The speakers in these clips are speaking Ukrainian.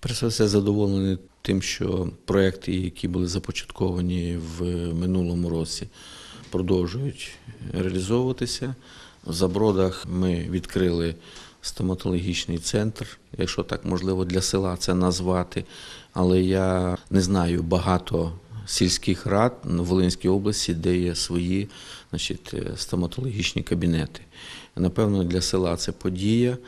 Перш за все задоволений тим, що проекти, які були започатковані в минулому році, продовжують реалізовуватися. В Забродах ми відкрили стоматологічний центр, якщо так можливо для села це назвати. Але я не знаю багато сільських рад в Волинській області, де є свої значить, стоматологічні кабінети. Напевно, для села це подія.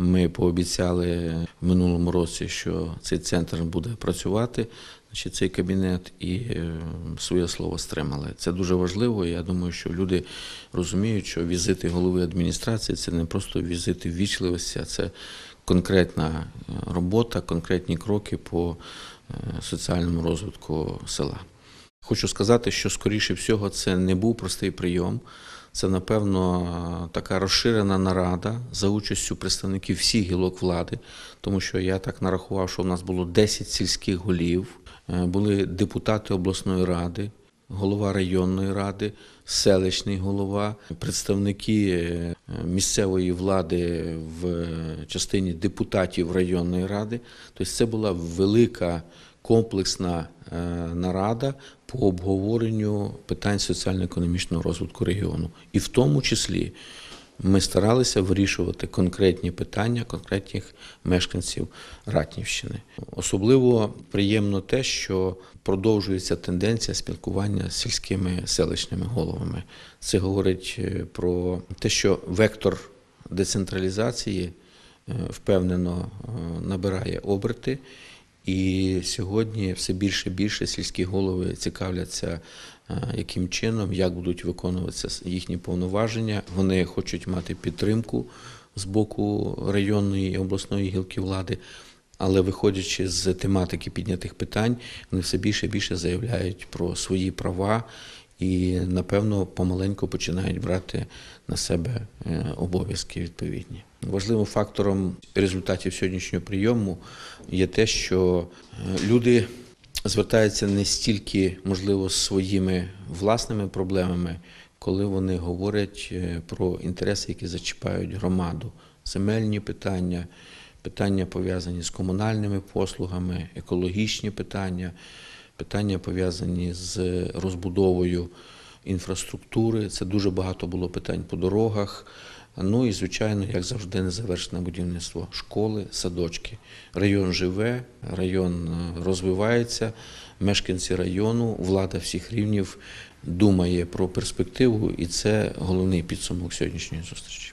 Ми пообіцяли в минулому році, що цей центр буде працювати, значить, цей кабінет, і е, своє слово стримали. Це дуже важливо. Я думаю, що люди розуміють, що візити голови адміністрації це не просто візити ввічливості, а це конкретна е, робота, конкретні кроки по е, соціальному розвитку села. Хочу сказати, що скоріше всього це не був простий прийом. Це, напевно, така розширена нарада за участю представників всіх гілок влади, тому що я так нарахував, що в нас було 10 сільських голів, е, були депутати обласної ради, голова районної ради, селищний голова, представники е, місцевої влади в частині депутатів районної ради. Тобто це була велика комплексна е, нарада по обговоренню питань соціально-економічного розвитку регіону. І в тому числі ми старалися вирішувати конкретні питання конкретних мешканців Ратнівщини. Особливо приємно те, що продовжується тенденція спілкування з сільськими селищними головами. Це говорить е, про те, що вектор децентралізації е, впевнено набирає оберти. І сьогодні все більше і більше сільські голови цікавляться, е, яким чином, як будуть виконуватися їхні повноваження. Вони хочуть мати підтримку з боку районної і обласної гілки влади. Але виходячи з тематики піднятих питань, вони все більше і більше заявляють про свої права і, напевно, помаленьку починають брати на себе е, обов'язки відповідні. Важливим фактором результатів сьогоднішнього прийому є те, що е, люди звертаються не стільки, можливо, з своїми власними проблемами, коли вони говорять е, про інтереси, які зачіпають громаду, земельні питання, питання пов'язані з комунальними послугами, екологічні питання, питання пов'язані з розбудовою інфраструктури. Це дуже багато було питань по дорогах. Ну і, звичайно, як завжди, незавершене будівництво школи, садочки. Район живе, район е, розвивається. Мешканці району, влада всіх рівнів думає про перспективу, і це головний підсумок сьогоднішньої зустрічі.